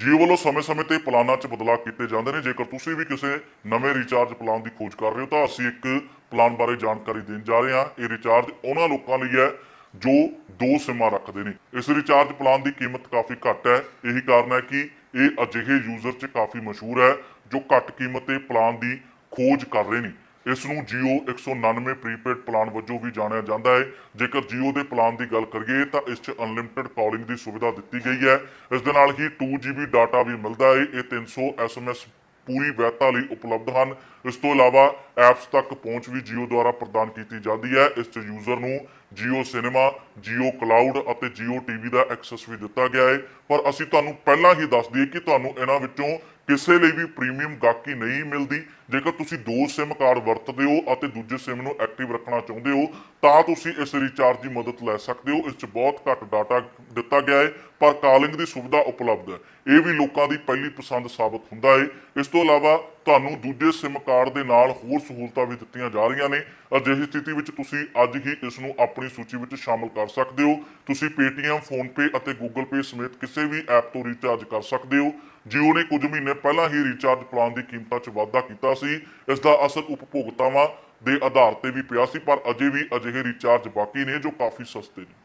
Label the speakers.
Speaker 1: JIO ਵੱਲੋਂ ਸਮੇਂ-ਸਮੇਂ ਤੇ ਪਲਾਨਾਂ 'ਚ ਬਦਲਾਅ ਕੀਤੇ ਜਾਂਦੇ ਨੇ। ਜੇਕਰ ਤੁਸੀਂ ਵੀ ਕਿਸੇ ਨਵੇਂ ਰੀਚਾਰਜ ਪਲਾਨ ਦੀ ਖੋਜ ਕਰ ਰਹੇ ਹੋ, ਤਾਂ ਅਸੀਂ ਇੱਕ ਪਲਾਨ ਬਾਰੇ ਜਾਣਕਾਰੀ ਦੇਣ ਜਾ ਰਹੇ ਹਾਂ। ਇਹ ਰੀਚਾਰਜ ਉਹਨਾਂ ਲੋਕਾਂ ਲਈ ਹੈ ਜੋ ਦੋ ਸਿਮਾਂ ਰੱਖਦੇ ਨੇ। ਇਸ ਰੀਚਾਰਜ ਪਲਾਨ ਦੀ ਕੀਮਤ ਕਾਫੀ ਘੱਟ ਹੈ। ਇਹੀ ਕਾਰਨ ਹੈ ਕਿ ਇਹ ਅਜਿਹੇ ਯੂਜ਼ਰ 'ਚ ਕਾਫੀ ਮਸ਼ਹੂਰ ਹੈ, ਜੋ ਘੱਟ ਕੀਮਤ ਤੇ ਪਲਾਨ ਦੀ ਖੋਜ ਕਰ ਰਹੇ ਨੇ। ਇਸ ਨੂੰ Jio 199 ਪ੍ਰੀਪੇਡ ਪਲਾਨ ਵਜੋਂ ਵੀ ਜਾਣਿਆ ਜਾਂਦਾ ਹੈ। ਜੇਕਰ Jio ਦੇ ਪਲਾਨ ਦੀ ਗੱਲ ਕਰੀਏ, ਤਾਂ ਇਸ 'ਚ ਅਨਲਿਮਿਟਿਡ ਕਾਲਿੰਗ ਦੀ ਸੁਵਿਧਾ ਦਿੱਤੀ ਗਈ ਹੈ। ਇਸ ਦੇ ਨਾਲ ਹੀ 2GB ਡਾਟਾ ਵੀ ਮਿਲਦਾ ਹੈ। ਇਹ 300 SMS ਪੂਰੀ ਵੈਧਤਾ ਲਈ ਉਪਲਬਧ ਹਨ। ਇਸ ਤੋਂ ਇਲਾਵਾ ਐਪਸ ਤੱਕ ਪਹੁੰਚ ਵੀ Jio ਦੁਆਰਾ ਪ੍ਰਦਾਨ ਕੀਤੀ ਜਾਂਦੀ ਹੈ। ਇਸ 'ਚ ਯੂਜ਼ਰ ਨੂੰ Jio ਸਿਨੇਮਾ Jio ਕਲਾਊਡ ਅਤੇ Jio TV ਦਾ ਐਕਸੈਸ ਵੀ ਦਿੱਤਾ ਗਿਆ ਹੈ। ਪਰ ਅਸੀਂ ਤੁਹਾਨੂੰ ਪਹਿਲਾਂ ਹੀ ਦੱਸ ਦਈਏ ਕਿ ਤੁਹਾਨੂੰ ਇਹਨਾਂ ਵਿੱਚੋਂ ਕਿਸੇ ਲਈ ਵੀ ਪ੍ਰੀਮੀਅਮ ਗਾਹਕੀ ਨਹੀਂ ਮਿਲਦੀ। ਜੇਕਰ ਤੁਸੀਂ ਦੋ SIM ਕਾਰਡ ਵਰਤਦੇ ਹੋ ਅਤੇ ਦੂਜੇ SIM ਨੂੰ ਐਕਟਿਵ ਰੱਖਣਾ ਚਾਹੁੰਦੇ ਹੋ, ਤਾਂ ਤੁਸੀਂ ਇਸ ਰੀਚਾਰਜ ਦੀ ਮਦਦ ਲੈ ਸਕਦੇ ਹੋ। ਇਸ 'ਚ ਬਹੁਤ ਘੱਟ ਡਾਟਾ ਦਿੱਤਾ ਗਿਆ ਹੈ, ਪਰ ਕਾਲਿੰਗ ਦੀ ਸੁਵਿਧਾ ਉਪਲਬਧ ਹੈ। ਇਹ ਵੀ ਲੋਕਾਂ ਦੀ ਪਹਿਲੀ ਪਸੰਦ ਸਾਬਤ ਹੁੰਦਾ ਹੈ। ਇਸ ਤੋਂ ਇਲਾਵਾ ਤੁਹਾਨੂੰ ਦੂਜੇ SIM ਕਾਰਡ ਦੇ ਨਾਲ ਹੋਰ ਸਹੂਲਤਾਂ ਵੀ ਦਿੱਤੀਆਂ ਜਾ ਰਹੀਆਂ ਨੇ। ਅਜਿਹੀ ਸਥਿਤੀ ਵਿੱਚ ਤੁਸੀਂ ਅੱਜ ਹੀ ਇਸ ਨੂੰ ਆਪਣੀ ਸੂਚੀ ਵਿੱਚ ਸ਼ਾਮਲ ਕਰ ਸਕਦੇ ਹੋ। ਤੁਸੀਂ Paytm PhonePe ਅਤੇ Google Pay ਸਮੇਤ ਕਿਸੇ ਵੀ ਐਪ ਤੋਂ ਰੀਚਾਰਜ ਕਰ ਸਕਦੇ ਹੋ। Jio ਨੇ ਕੁਝ ਮਹੀਨੇ ਪਹਿਲਾਂ ਹੀ ਰੀਚਾਰਜ ਪਲਾਨ ਦੀ ਕੀਮਤਾਂ 'ਚ ਵਾਧਾ ਕੀਤਾ ਸੀ। ਇਸ ਦਾ ਅਸਰ ਉਪਭੋਗਤਾਵਾਂ ਦੇ ਆਧਾਰ ਤੇ ਵੀ ਪਿਆ ਸੀ, ਪਰ ਅਜੇ ਵੀ ਅਜਿਹੇ ਰੀਚਾਰਜ ਬਾਕੀ ਨੇ ਜੋ ਕਾਫੀ ਸਸਤੇ ਨੇ।